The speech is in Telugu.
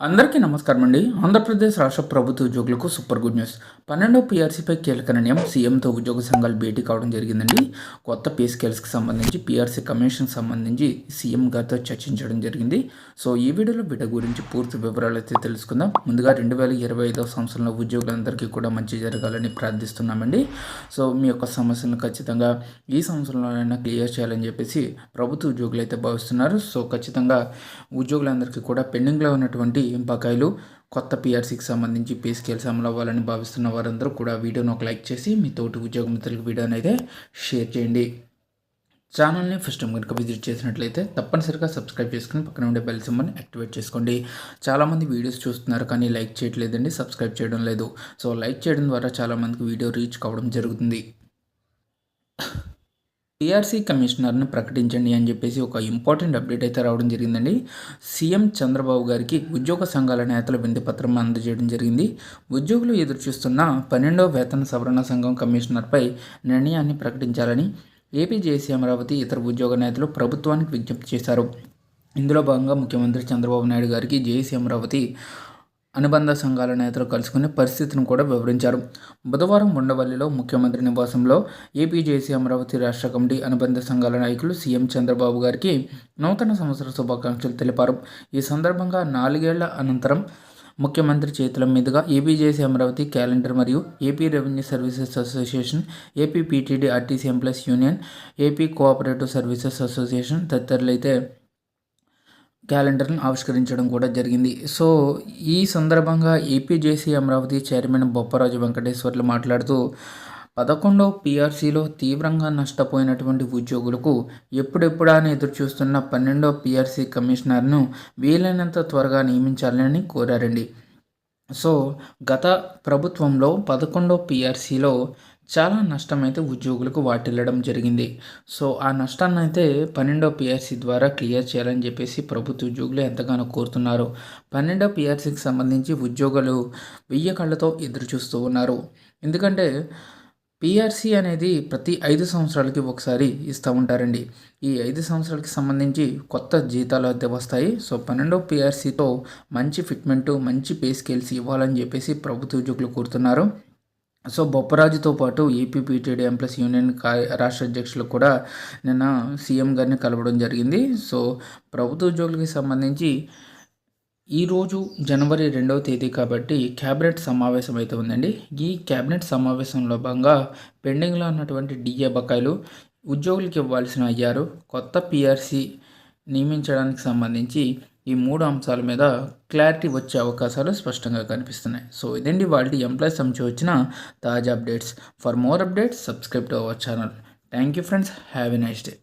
అందరికీ నమస్కారం అండి ఆంధ్రప్రదేశ్ రాష్ట్ర ప్రభుత్వ ఉద్యోగులకు సూపర్ గుడ్ న్యూస్. పన్నెండో పీఆర్సీపై కీలక నిర్ణయం సీఎంతో ఉద్యోగ సంఘాలు భేటీ కావడం జరిగిందండి. కొత్త పే స్కేల్స్కి సంబంధించి పీఆర్సీ కమిషన్ సంబంధించి సీఎం గారితో చర్చించడం జరిగింది. సో ఈ వీడియోలో బిడ్డ గురించి పూర్తి వివరాలు అయితే తెలుసుకుందాం. ముందుగా రెండు వేల ఇరవై ఐదవ సంవత్సరంలో ఉద్యోగులందరికీ కూడా మంచి జరగాలని ప్రార్థిస్తున్నామండి. సో మీ యొక్క సమస్యలను ఖచ్చితంగా ఈ సంవత్సరంలోనైనా క్లియర్ చేయాలని చెప్పేసి ప్రభుత్వ ఉద్యోగులు అయితే భావిస్తున్నారు. సో ఖచ్చితంగా ఉద్యోగులందరికీ కూడా పెండింగ్లో ఉన్నటువంటి బకాయిలు కొత్త పిఆర్సీకి సంబంధించి పే స్కేల్స్ అమలు అవ్వాలని భావిస్తున్న వారందరూ కూడా వీడియోను ఒక లైక్ చేసి మీ తోటి ఉద్యోగ మిత్రులకు వీడియోని అయితే షేర్ చేయండి. ఛానల్ని ఫస్ట్ టైం కనుక విజిట్ చేసినట్లయితే తప్పనిసరిగా సబ్స్క్రైబ్ చేసుకుని పక్కన ఉండే బెల్ సింబల్ని యాక్టివేట్ చేసుకోండి. చాలామంది వీడియోస్ చూస్తున్నారు కానీ లైక్ చేయట్లేదండి సబ్స్క్రైబ్ చేయడం లేదు. సో లైక్ చేయడం ద్వారా చాలామందికి వీడియో రీచ్ కావడం జరుగుతుంది. టీఆర్సీ కమిషనర్ను ప్రకటించండి అని చెప్పేసి ఒక ఇంపార్టెంట్ అప్డేట్ అయితే రావడం జరిగిందండి. సీఎం చంద్రబాబు గారికి ఉద్యోగ సంఘాల నేతల పత్రం అందజేయడం జరిగింది. ఉద్యోగులు ఎదురు చూస్తున్న పన్నెండవ వేతన సవరణ సంఘం కమిషనర్పై నిర్ణయాన్ని ప్రకటించాలని ఏపీ జేసీ అమరావతి ఇతర ఉద్యోగ నేతలు ప్రభుత్వానికి విజ్ఞప్తి చేశారు. ఇందులో భాగంగా ముఖ్యమంత్రి చంద్రబాబు నాయుడు గారికి జేసీ అమరావతి అనుబంధ సంఘాల నేతలు కలుసుకుని పరిస్థితిని కూడా వివరించారు. బుధవారం ఉండవల్లిలో ముఖ్యమంత్రి నివాసంలో ఏపీజేసీ అమరావతి రాష్ట్ర కమిటీ అనుబంధ సంఘాల నాయకులు సీఎం చంద్రబాబు గారికి నూతన సంవత్సర శుభాకాంక్షలు తెలిపారు. ఈ సందర్భంగా నాలుగేళ్ళ అనంతరం ముఖ్యమంత్రి చేతుల మీదుగా ఏపీజేసీ అమరావతి క్యాలెండర్ మరియు AP revenue services association AP PTD RTC employees union AP cooperative services association తదితరులైతే క్యాలెండర్ను ఆవిష్కరించడం కూడా జరిగింది. సో ఈ సందర్భంగా ఏపీజేసీ అమరావతి చైర్మన్ బొప్పరాజు వెంకటేశ్వర్లు మాట్లాడుతూ పదకొండవ పీఆర్సీలో తీవ్రంగా నష్టపోయినటువంటి ఉద్యోగులకు ఎప్పుడెప్పుడా అని ఎదురు చూస్తున్న పన్నెండవ పీఆర్సీ కమిషనర్ను వీలైనంత త్వరగా నియమించాలని కోరారండి. సో గత ప్రభుత్వంలో పదకొండవ పీఆర్సీలో చాలా నష్టం అయితే ఉద్యోగులకు వాటిల్లడం జరిగింది. సో ఆ నష్టాన్ని అయితే పన్నెండో పిఆర్సీ ద్వారా క్లియర్ చేయాలని చెప్పేసి ప్రభుత్వ ఉద్యోగులు ఎంతగానో కోరుతున్నారు. పన్నెండో పిఆర్సీకి సంబంధించి ఉద్యోగులు వెయ్యి కళ్ళతో ఎదురు చూస్తూ ఉన్నారు. ఎందుకంటే పిఆర్సీ అనేది ప్రతి ఐదు సంవత్సరాలకి ఒకసారి ఇస్తూ ఉంటారండి. ఈ ఐదు సంవత్సరాలకి సంబంధించి కొత్త జీతాలు అయితే వస్తాయి. సో పన్నెండో పిఆర్సీతో మంచి ఫిట్మెంటు మంచి పే స్కేల్స్ ఇవ్వాలని చెప్పేసి ప్రభుత్వ ఉద్యోగులు కోరుతున్నారు. సో బొప్పరాజుతో పాటు ఏపీపీటీడీ ఎంప్లస్ యూనియన్ రాష్ట్ర అధ్యక్షులు కూడా నిన్న సీఎం గారిని కలవడం జరిగింది. సో ప్రభుత్వ ఉద్యోగులకి సంబంధించి ఈరోజు జనవరి రెండవ తేదీ కాబట్టి క్యాబినెట్ సమావేశం అయితే ఉందండి. ఈ క్యాబినెట్ సమావేశంలో భాగంగా పెండింగ్లో ఉన్నటువంటి డిఏ బకాయిలు ఉద్యోగులకి ఇవ్వాల్సిన అయ్యారు కొత్త పిఆర్సీ నియమించడానికి సంబంధించి ఈ మూడు అంశాల మీద క్లారిటీ వచ్చే అవకాశాలు స్పష్టంగా కనిపిస్తున్నాయి. సో ఇదండి వాళ్ళ ఎంప్లాయీస్ సంబంధించి వచ్చిన తాజా updates. For more updates subscribe to our channel. Thank you friends. Have a nice day.